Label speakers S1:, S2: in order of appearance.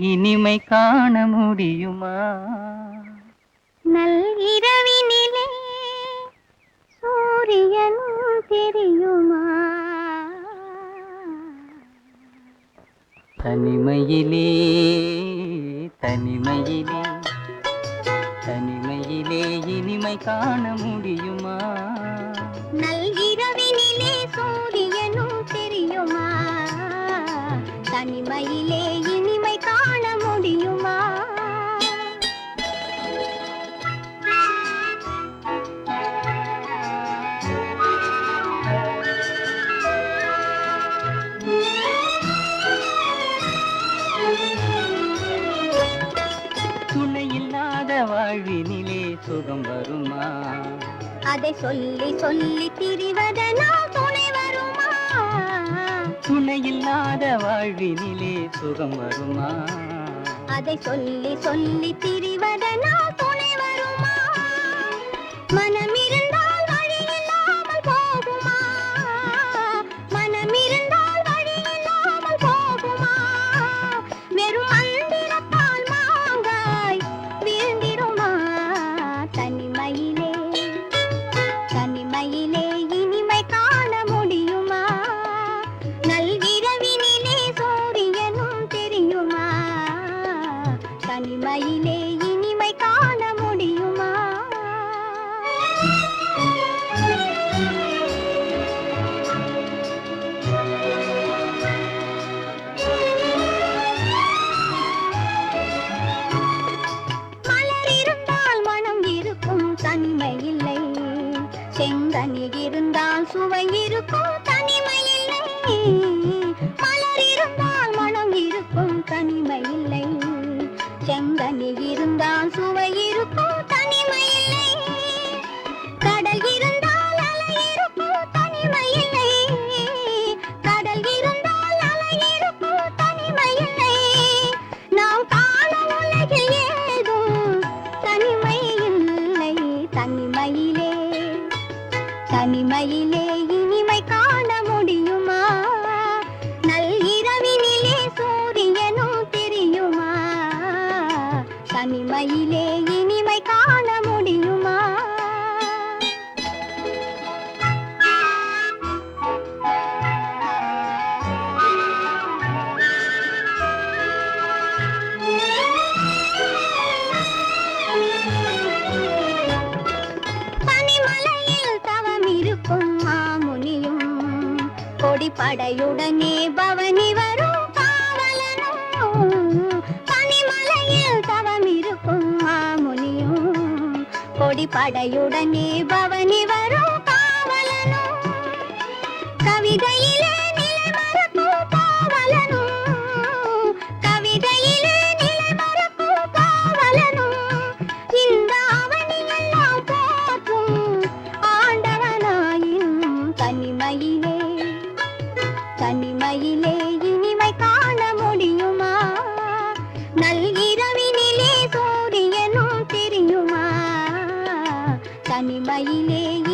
S1: இனிமை காண முடியுமா?
S2: நல்கிரவினிலே சூரியனும் தெரியுமா?
S1: தனிமையிலே தனிமையிலே தனிமையிலே இனிமை காண முடியுமா?
S2: நல்கிரவினிலே சூரியனும் தெரியுமா? தனிமையிலே இனிமை காண முடியுமா?
S1: வாழ்வினிலே சுகம் வருமா?
S2: அதை சொல்லி சொல்லி திரிவதனால் துணை வருமா?
S1: இல்லாத வாழ்வினிலே சுகம் வருமா?
S2: அதை சொல்லி சொல்லி திரிவதனால் துணை வருமா? மன இருந்தால் இருக்கும் தனிமை இல்லை மலர் இருந்தால் மனம் இருக்கும் தனிமை இல்லை செங்கனி இருந்தால் சுவை இருக்கும் தனிமையிலே இனிமை காண முடியுமா? நல்கிரவினிலே சூரியனும் தெரியுமா? தனிமையிலே கொடிப்படையுடனே பவனி வரும் காவலனும் பனிமலையில் தவம் இருக்கும் மாமுனியும். கொடிப்படையுடனே பவனி வரும் காவலனும் கவிதையிலே me by